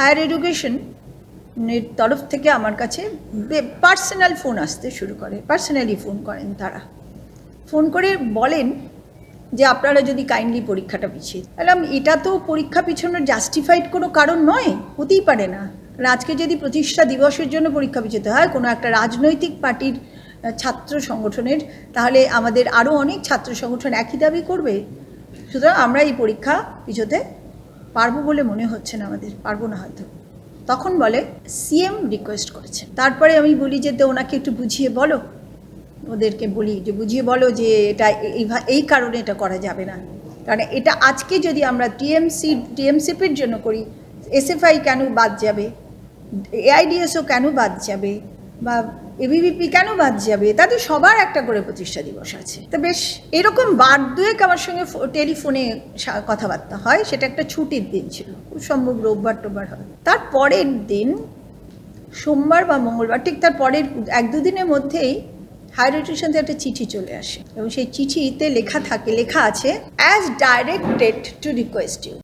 Higher education এর তরফ থেকে আমার কাছে পার্সোনাল ফোন আসতে শুরু করে, পার্সোনালি ফোন করেন তারা। ফোন করে বলেন যে, আপনারা যদি কাইন্ডলি পরীক্ষাটা পিছিয়ে বললাম, এটা তো পরীক্ষা পিছানোর জাস্টিফাইড কোনো কারণ নয়, হতেই পারে না। আজকে যদি প্রতিষ্ঠা দিবসের জন্য পরীক্ষা পিছাতে হয়, কোনো একটা রাজনৈতিক পার্টির ছাত্র সংগঠনের, তাহলে আমাদের আরও অনেক ছাত্র সংগঠন একই দাবি করবে। সুতরাং আমরা এই পরীক্ষা পিছোতে পারব বলে মনে হচ্ছে না আমাদের, পারব না হয়তো। তখন বলে, সিএম রিকোয়েস্ট করেছে। তারপরে আমি বলি যে, তো ওনাকে একটু বুঝিয়ে বলো। ওদেরকে বলি যে, বুঝিয়ে বলো যে, এটা এই এই কারণে এটা করা যাবে না। কারণ এটা আজকে যদি আমরা টিএমসি টিএমসিপির জন্য করি এসএফআই কেন বাদ যাবে? এআইডিএসও কেন বাদ যাবে? বা এবিভিপি কেন বাদ যাবে? তাদের সবার একটা করে প্রতিষ্ঠা দিবস আছে। তো বেশ, এরকম বার দুয়েক আমার সঙ্গে টেলিফোনে কথাবার্তা হয়, সেটা একটা ছুটির দিন ছিল। খুব সম্ভব রোববার টোববার হয়। তার পরের দিন, সোমবার বা মঙ্গলবার, ঠিক তার পরের এক দুদিনের মধ্যেই হায়ার এডুকেশন একটা চিঠি চলে আসে। এবং সেই চিঠিতে লেখা থাকে, লেখা আছে as directed to request you